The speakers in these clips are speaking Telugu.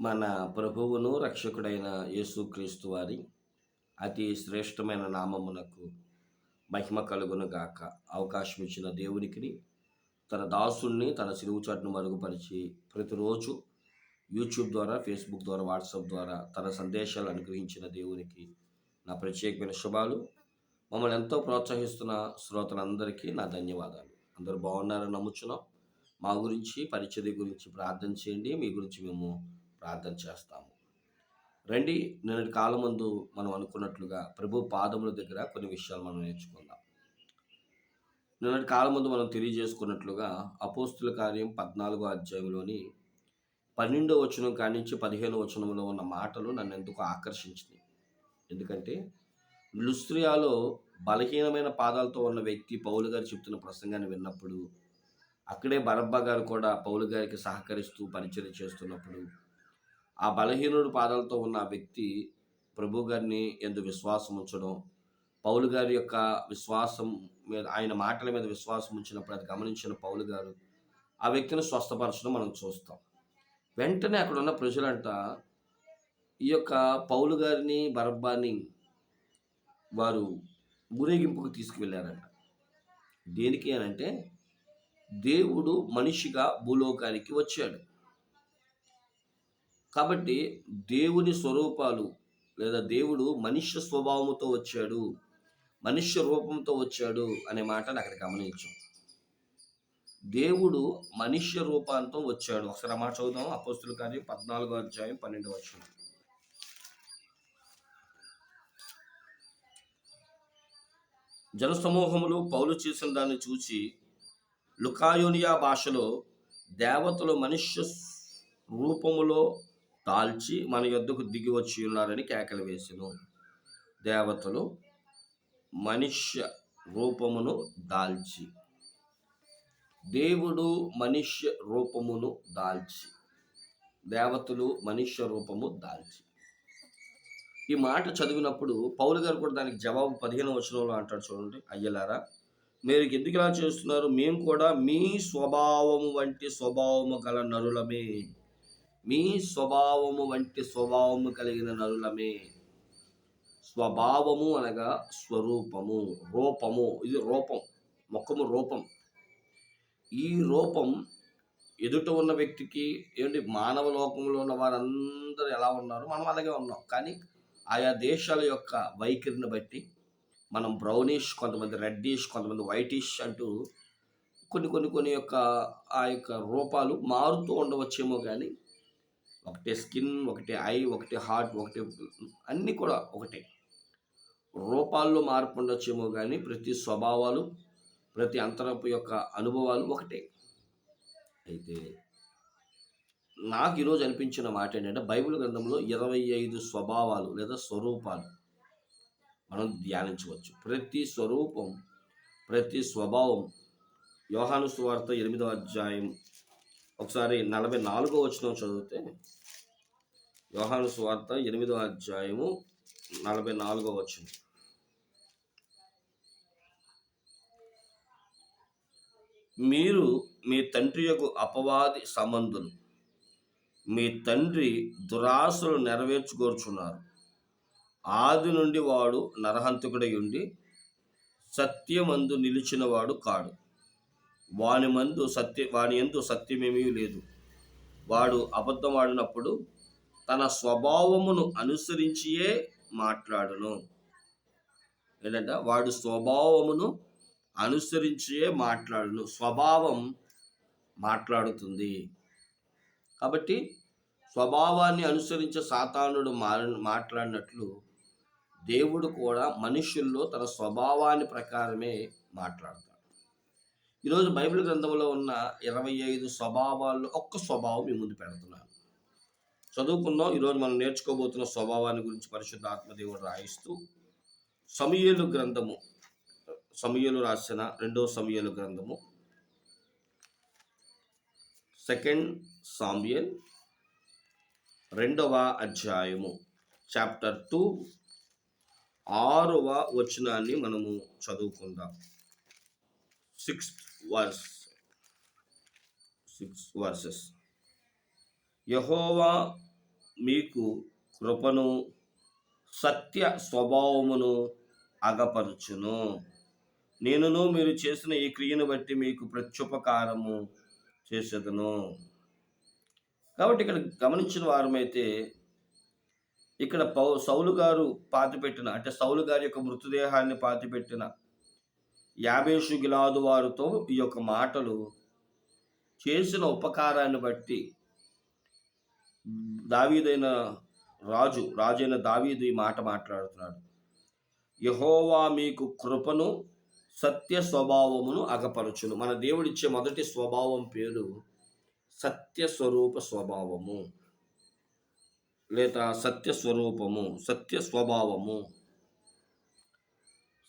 మన ప్రభువును రక్షకుడైన యేసుక్రీస్తు వారి అతి శ్రేష్టమైన నామమునకు మహిమ కలుగునుగాక అవకాశం ఇచ్చిన దేవునికి తన దాసుణ్ణి తన సిలువు చాటును మరుగుపరిచి ప్రతిరోజు యూట్యూబ్ ద్వారా ఫేస్బుక్ ద్వారా వాట్సాప్ ద్వారా తన సందేశాలు అనుగ్రహించిన దేవునికి నా ప్రత్యేకమైన శుభాలు. మమ్మల్ని ఎంతో ప్రోత్సహిస్తున్న శ్రోతలందరికీ నా ధన్యవాదాలు. అందరూ బాగున్నారని నమ్ముచున్నాం. మా గురించి పరిచర్య గురించి ప్రార్థన చేయండి. మీ గురించి మేము ప్రార్థన చేస్తాము. రండి నిన్నటి కాలం ముందు మనం అనుకున్నట్లుగా ప్రభు పాదముల దగ్గర కొన్ని విషయాలు మనం నేర్చుకుందాం. నిన్నటి కాలం ముందు మనం తెలియజేసుకున్నట్లుగా అపోస్తుల కార్యం పద్నాలుగో అధ్యాయంలోని పన్నెండో వచనం కాడి నుంచి పదిహేనో వచనంలో ఉన్న మాటలు నన్ను ఎందుకు ఆకర్షించింది ఎందుకంటే లుస్త్రియాలో బలహీనమైన పాదాలతో ఉన్న వ్యక్తి పౌలు గారు చెప్తున్న ప్రసంగాన్ని విన్నప్పుడు అక్కడే బరబ్బా గారు కూడా పౌలు గారికి సహకరిస్తూ పరిచయం చేస్తున్నప్పుడు ఆ బలహీనుడు పాదాలతో ఉన్న ఆ వ్యక్తి ప్రభు గారిని ఎందు విశ్వాసం ఉంచడం పౌలు గారి యొక్క విశ్వాసం మీద ఆయన మాటల మీద విశ్వాసం ఉంచినప్పుడు అది గమనించిన పౌలు గారు ఆ వ్యక్తిని స్వస్థపరచడం మనం చూస్తాం. వెంటనే అక్కడ ఉన్న ప్రజలంట ఈ యొక్క పౌలు గారిని బరబ్బాని వారు ఊరేగింపుకు తీసుకువెళ్ళారంట. దేనికి అని అంటే దేవుడు మనిషిగా భూలోకానికి వచ్చాడు. కాబట్టి దేవుని స్వరూపాలు లేదా దేవుడు మనుష్య స్వభావముతో వచ్చాడు మనుష్య రూపంతో వచ్చాడు అనే మాటను అక్కడ గమనించాం. దేవుడు మనుష్య రూపాంతో వచ్చాడు. ఒకసారి మాట చదువుదాం అపోస్తుల కార్యం పద్నాలుగో అధ్యాయం పన్నెండు వచ్చిన జనసమూహములు పౌలు చేసిన దాన్ని చూసి లుకాయోనియా భాషలో దేవతలు మనుష్య రూపములో దాల్చి మన యొద్దకు దిగి వచ్చి ఉన్నారని కేకలు వేసెను. దేవతలు మనుష్య రూపమును దాల్చి. దేవుడు మనుష్య రూపమును దాల్చి. దేవతలు మనుష్య రూపము దాల్చి. ఈ మాట చదివినప్పుడు పౌలు గారు కూడా దానికి జవాబు పదిహేను వచనంలో అంటాడు చూడండి. అయ్యలారా మీరు ఎందుకు ఇలా చేస్తున్నారు? మేము కూడా మీ స్వభావము వంటి స్వభావము గల నరులమే. మీ స్వభావము వంటి స్వభావము కలిగిన నరులమే. స్వభావము అనగా స్వరూపము రూపము. ఇది రూపం ముఖము రూపం. ఈ రూపం ఎదుట ఉన్న వ్యక్తికి ఏంటి మానవ లోకంలో ఉన్న వారందరూ ఎలా ఉన్నారు మనం అలాగే ఉన్నాం. కానీ ఆయా దేశాల యొక్క వైఖరిని బట్టి మనం బ్రౌనిష్ కొంతమంది రెడ్డిష్ కొంతమంది వైటిష్ అంటూ కొన్ని కొన్ని కొన్ని యొక్క ఆ యొక్క రూపాలు మారుతూ ఉండవచ్చేమో కానీ ఒకటే స్కిన్ ఒకటే ఐ ఒకటే హార్ట్ ఒకటే అన్నీ కూడా ఒకటే. రూపాల్లో మార్పు ఉండొచ్చేమో కానీ ప్రతి స్వభావాలు ప్రతి అంతరపు యొక్క అనుభవాలు ఒకటే. అయితే నాకు ఈరోజు అనిపించిన మాట ఏంటంటే బైబిల్ గ్రంథంలో ఇరవై ఐదు స్వభావాలు లేదా స్వరూపాలు మనం ధ్యానించవచ్చు. ప్రతి స్వరూపం ప్రతి స్వభావం యోహాను సువార్త ఎనిమిదో అధ్యాయం ఒకసారి నలభై నాలుగో వచ్చిన చదివితే వ్యవహార స్వార్థ ఎనిమిదో అధ్యాయము నలభై నాలుగో వచ్చిన మీరు మీ తండ్రి యొక్క అపవాది సంబంధులు మీ తండ్రి దురాశలు నెరవేర్చుకోరుచున్నారు. ఆది నుండి వాడు నరహంతకుడై ఉండి సత్యమందు నిలిచినవాడు కాడు. వాని మందు సత్య వాని ఎందు సత్యమేమీ లేదు. వాడు అబద్ధమాడినప్పుడు తన స్వభావమును అనుసరించియే మాట్లాడును. ఏంటంటే? వాడు స్వభావమును అనుసరించియే మాట్లాడును. స్వభావం మాట్లాడుతుంది. కాబట్టి స్వభావాన్ని అనుసరించే సాతానుడు మారి మాట్లాడినట్లు దేవుడు కూడా మనుషుల్లో తన స్వభావాన్ని ప్రకారమే మాట్లాడతాడు. ఈరోజు బైబిల్ గ్రంథంలో ఉన్న ఇరవై ఐదు స్వభావాల్లో ఒక్క స్వభావం మీ ముందు పెడుతున్నాను. చదువుకుందాం. ఈరోజు మనం నేర్చుకోబోతున్న స్వభావాన్ని గురించి పరిశుద్ధ ఆత్మదేవుడు రాయిస్తూ సమయలు గ్రంథము సమయలు రాసిన రెండో సమయలు గ్రంథము సెకండ్ సామ్యల్ రెండవ అధ్యాయము చాప్టర్ టూ ఆరవ వచనాన్ని మనము చదువుకుందాం. సిక్స్ వర్స్ సిక్స్ వర్సెస్ యహోవా మీకు కృపను సత్య స్వభావమును అగపరుచును. నేనును మీరు చేసిన ఈ క్రియను బట్టి మీకు ప్రత్యుపకారము చేసేదను. కాబట్టి ఇక్కడ గమనించిన వారమైతే ఇక్కడ పౌ సౌలు గారు పాతిపెట్టిన అంటే సౌలు గారి యొక్క మృతదేహాన్ని పాతిపెట్టిన యాభేషు గిలాదు వారితో ఈ యొక్క మాటలు చేసిన ఉపకారాన్ని బట్టి దావీదైన రాజు రాజైన దావీదు ఈ మాట మాట్లాడుతున్నాడు. యహోవా మీకు కృపను సత్య స్వభావమును అగపరచును. మన దేవుడిచ్చే మొదటి స్వభావం పేరు సత్య స్వరూప స్వభావము. లేదా సత్య స్వరూపము సత్య స్వభావము.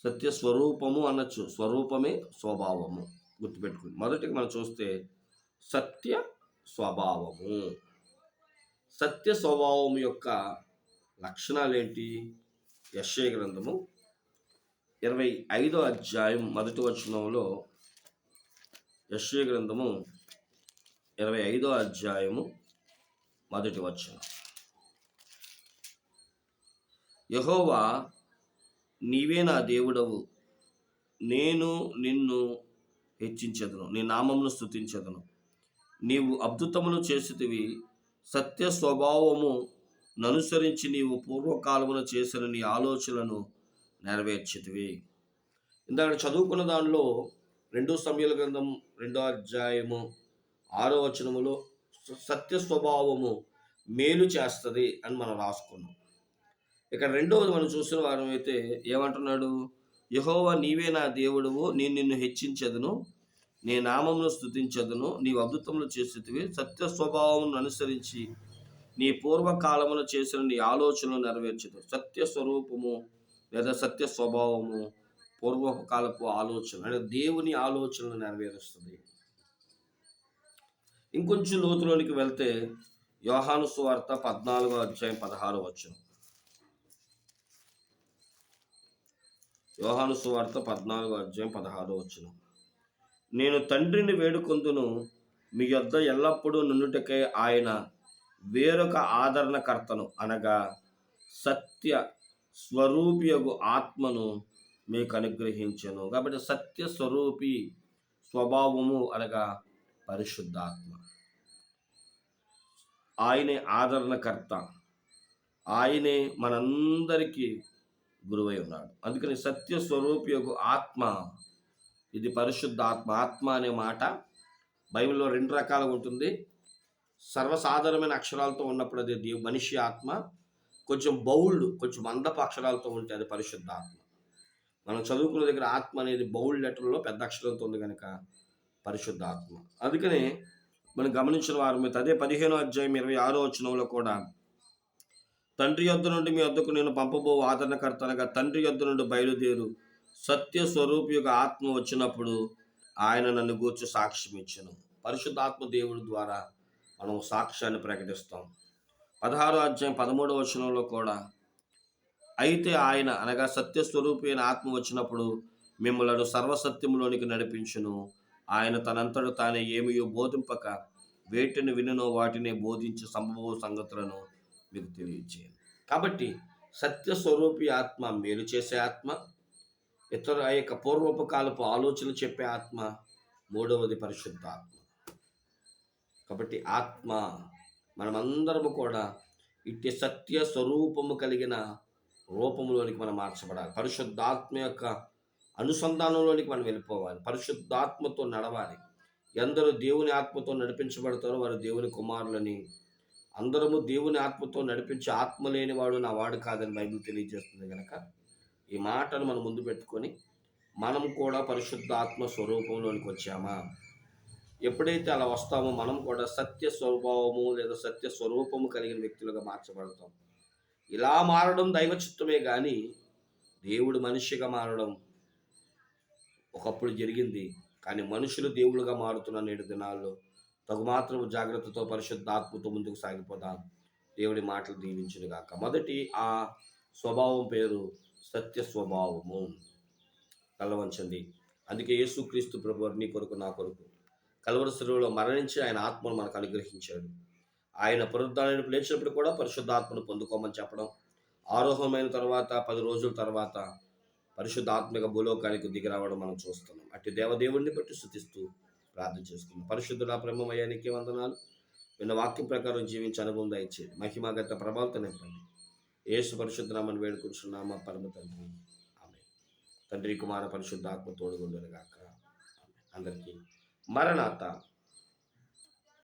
సత్య స్వరూపము అనొచ్చు. స్వరూపమే స్వభావము. గుర్తుపెట్టుకుని మొదటికి మనం చూస్తే సత్య స్వభావము సత్య స్వభావం యొక్క లక్షణాలు ఏంటి యశ్య గ్రంథము ఇరవై ఐదో అధ్యాయం మొదటి వచనంలో యశ్వ గ్రంథము ఇరవై ఐదో అధ్యాయము మొదటి వచనం. యహోవా నీవే నా దేవుడవు. నేను నిన్ను హెచ్చించదును. నీ నామమును స్థుతించదును నీవు అద్భుతములు చేసితివి. సత్య స్వభావము ననుసరించి నీవు పూర్వకాలమున చేసిన నీ ఆలోచనలను నెరవేర్చితివి. ఇందాక చదువుకున్న దానిలో రెండో సమయాల గ్రంథం రెండో అధ్యాయము ఆరో వచనములో సత్య స్వభావము మేలు చేస్తుంది అని మనం రాసుకున్నాం. ఇక్కడ రెండవది మనం చూసిన వారం అయితే ఏమంటున్నాడు? యహోవా నీవే నా దేవుడువు నేను నిన్ను హెచ్చించదును. నీ నామమును స్థుతించదును. నీవు అద్భుతములు చేసేటివి సత్య స్వభావమును అనుసరించి నీ పూర్వకాలమున చేసిన నీ ఆలోచనలు నెరవేర్చదు సత్య స్వరూపము లేదా సత్య స్వభావము పూర్వకాలపు ఆలోచన అంటే దేవుని ఆలోచనలు నెరవేరుస్తుంది. ఇంకొంచెం లోతులోనికి వెళ్తే యోహాను సువార్త పద్నాలుగో అధ్యాయం పదహారు వచ్చాం యోహాను సువార్త పద్నాలుగో అధ్యాయం పదహారు వచ్చిన నేను తండ్రిని వేడుకొందును మీ యొద్ద ఎల్లప్పుడూ నుండుటకై ఆయన వేరొక ఆదరణకర్తను అనగా సత్య స్వరూపియగు ఆత్మను మీకు అనుగ్రహించను. కాబట్టి సత్య స్వరూపి స్వభావము అనగా పరిశుద్ధాత్మ. ఆయనే ఆదరణకర్త. ఆయనే మనందరికీ గురువై ఉన్నాడు. అందుకని సత్య యొక్క ఆత్మ ఇది పరిశుద్ధ ఆత్మ ఆత్మ అనే మాట బైబిల్లో రెండు రకాలుగా ఉంటుంది. సర్వసాధారణమైన అక్షరాలతో ఉన్నప్పుడు అది దేవు మనిషి ఆత్మ కొంచెం బౌల్డ్ కొంచెం మందపు అక్షరాలతో ఉంటే అది పరిశుద్ధ ఆత్మ. మనం చదువుకున్న దగ్గర ఆత్మ అనేది బౌల్డ్ లెటర్లో పెద్ద అక్షరాలతో ఉంది కనుక పరిశుద్ధ ఆత్మ. అందుకని మనం గమనించిన వారి మీద అదే పదిహేనో అధ్యాయం ఇరవై ఆరో వచనంలో కూడా తండ్రి యొద్ద నుండి మీ వద్దకు నేను పంపబో ఆదరణకర్త అనగా తండ్రి యొద్ద నుండి బయలుదేరు. సత్య స్వరూపి యొక్క ఆత్మ వచ్చినప్పుడు ఆయన నన్ను గూర్చి సాక్ష్యం ఇచ్చను. పరిశుద్ధాత్మ దేవుడి ద్వారా మనం సాక్ష్యాన్ని ప్రకటిస్తాం. పదహారో అధ్యాయం పదమూడవ వచనంలో కూడా అయితే ఆయన అనగా సత్యస్వరూపి అయిన ఆత్మ వచ్చినప్పుడు మిమ్మలను సర్వసత్యములోనికి నడిపించును. ఆయన తనంతట తానే ఏమియో బోధింపక వేటిని విననో వాటిని బోధించి సంభవ సంగతులను మీకు తెలియజేయను. కాబట్టి సత్య స్వరూపి ఆత్మ మేలు చేసే ఆత్మ ఇతర ఆ యొక్క పూర్వపకాలపు ఆలోచనలు ఆలోచన చెప్పే ఆత్మ మూడవది పరిశుద్ధ ఆత్మ. కాబట్టి ఆత్మ మనమందరము కూడా ఇట్టి సత్య స్వరూపము కలిగిన రూపంలోనికి మనం మార్చబడాలి. పరిశుద్ధాత్మ యొక్క అనుసంధానంలోనికి మనం వెళ్ళిపోవాలి. పరిశుద్ధాత్మతో నడవాలి. ఎందరూ దేవుని ఆత్మతో నడిపించబడతారో వారు దేవుని కుమారులని అందరము దేవుని ఆత్మతో నడిపించే ఆత్మ లేనివాడు నా వాడు కాదని బైబిల్ తెలియజేస్తుంది కనుక ఈ మాటను మనం ముందు పెట్టుకొని మనం కూడా పరిశుద్ధ ఆత్మ స్వరూపంలోనికి వచ్చామా? ఎప్పుడైతే అలా వస్తామో మనం కూడా సత్య స్వభావము లేదా సత్య స్వరూపము కలిగిన వ్యక్తులుగా మార్చబడతాం. ఇలా మారడం దైవ చిత్తమే కానీ దేవుడు మనిషిగా మారడం ఒకప్పుడు జరిగింది. కానీ మనుషులు దేవుళ్ళుగా మారుతున్న నేడు దినాల్లో తగుమాత్రం జాగ్రత్తతో పరిశుద్ధ ఆత్మతో ముందుకు సాగిపోదాం. దేవుడి మాటలు దీవించును గాక. మొదటి ఆ స్వభావం పేరు సత్య స్వభావము. కలవంచండి. అందుకే యేసుక్రీస్తు ప్రభు నీ కొరకు నా కొరకు కలవరసరులో మరణించి ఆయన ఆత్మను మనకు అనుగ్రహించాడు. ఆయన పునరుద్ధానం లేచినప్పుడు కూడా పరిశుద్ధాత్మను పొందుకోమని చెప్పడం ఆరోహమైన తర్వాత పది రోజుల తర్వాత పరిశుద్ధాత్మక భూలోకానికి దిగి రావడం మనం చూస్తున్నాం. అట్టి దేవదేవుడిని బట్టి శుతిస్తూ ప్రార్థన చేసుకుందాం. పరిశుద్ధుల బ్రహ్మమయానికి వందనాలు. విన్న వాక్యం ప్రకారం జీవించి అనుభవం దయచేది మహిమాగత ప్రభావితం నింపండి. యేసు పరిశుద్ధనామని వేడుకుంటున్నామా పరమ తండ్రి. ఆమె తండ్రి కుమార పరిశుద్ధాత్మ తోడుగుండును గాక అందరికీ మరణాత